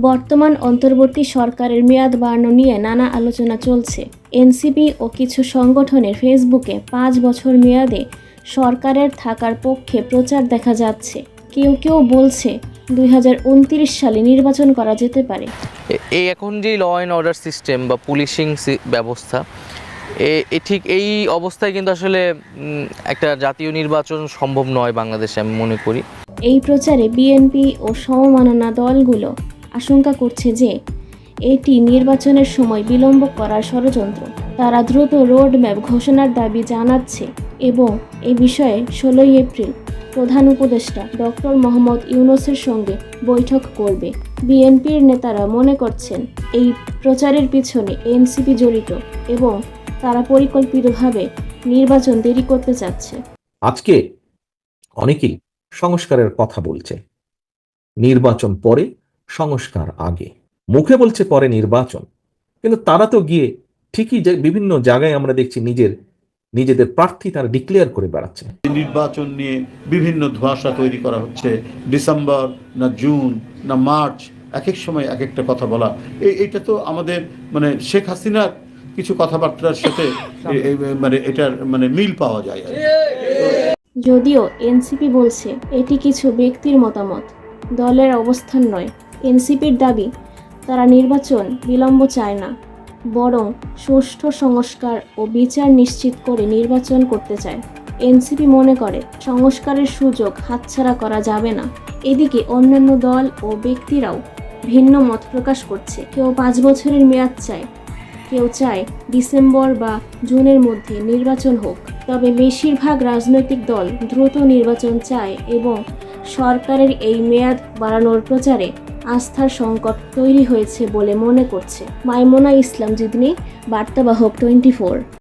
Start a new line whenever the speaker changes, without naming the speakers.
বর্তমান অন্তর্বর্তী সরকারের মেয়াদ বাড়ানো নিয়ে নানা আলোচনা চলছে। এনসিপি ও কিছু সংগঠনের ফেসবুকে পাঁচ বছর মেয়াদে সরকারের থাকার পক্ষে প্রচার দেখা যাচ্ছে। কেউ কেউ বলছে দুই হাজার উনত্রিশ সালে নির্বাচন করা যেতে পারে।
এই এখন যে ল অ্যান্ড অর্ডার সিস্টেম বা পুলিশিং ব্যবস্থা এ- এ ঠিক এই অবস্থায় কিন্তু আসলে একটা জাতীয় নির্বাচন সম্ভব নয় বাংলাদেশে আমি মনে করি।
এই প্রচারে বিএনপি ও সমমাননা দলগুলো আশঙ্কা করছে যে এটি নির্বাচনের সময় বিলম্ব করার ষড়যন্ত্র। তারা দ্রুত রোডম্যাপ ঘোষণার দাবি জানাচ্ছে এবং এ বিষয়ে ষোলোই এপ্রিল প্রধান উপদেষ্টা ডক্টর মোহাম্মদ ইউনুসের সঙ্গে বৈঠক করবে। বিএনপির নেতারা মনে করছেন এই প্রচারের পিছনে এনসিপি জড়িত এবং তারা পরিকল্পিতভাবে নির্বাচন দেরি করতে চাচ্ছে।
আজকে অনেকেই সংস্কারের কথা বলছে। নির্বাচন পরে সংস্কার আগে। মুখে বলছে পরে নির্বাচন। কিন্তু তারা তো গিয়ে ঠিকই যে বিভিন্ন জায়গায় আমরা দেখছি নিজের নিজেদের প্রার্থী তারা ডিক্লেয়ার করে বেড়াচ্ছে।
নির্বাচন নিয়ে বিভিন্ন ধোঁয়াশা তৈরি করা হচ্ছে। ডিসেম্বর না জুন না মার্চ এক এক সময় এক একটা কথা বলা। এই- এইটা তো আমাদের মানে শেখ হাসিনার কিছু কথাবার্তার সাথে মানে এটার মানে মিল পাওয়া যায়
যদিও এনসিপি বলছে এটি কিছু ব্যক্তির মতামত। দলের অবস্থান নয়। এনসিপির দাবি, তারা নির্বাচন বিলম্ব চায় না, বরং সুষ্ঠু সংস্কার ও বিচার নিশ্চিত করে নির্বাচন করতে চায়। এনসিপি মনে করে, সংস্কারের সুযোগ হাতছাড়া করা যাবে না। এদিকে অন্যান্য দল ও ব্যক্তিরাও ভিন্ন মত প্রকাশ করছে। কেউ পাঁচ বছরের মেয়াদ চায়, কেউ চায় ডিসেম্বর বা জুনের মধ্যে নির্বাচন হোক। তবে বেশিরভাগ রাজনৈতিক দল দ্রুত নির্বাচন চায় এবং সরকারের এই মেয়াদ বাড়ানোর প্রচারে আস্থার সংকট তৈরি হয়েছে বলে মনে করছে মাইমোনা ইসলাম জিদনি বার্তাবাহক টোয়েন্টি ফোর।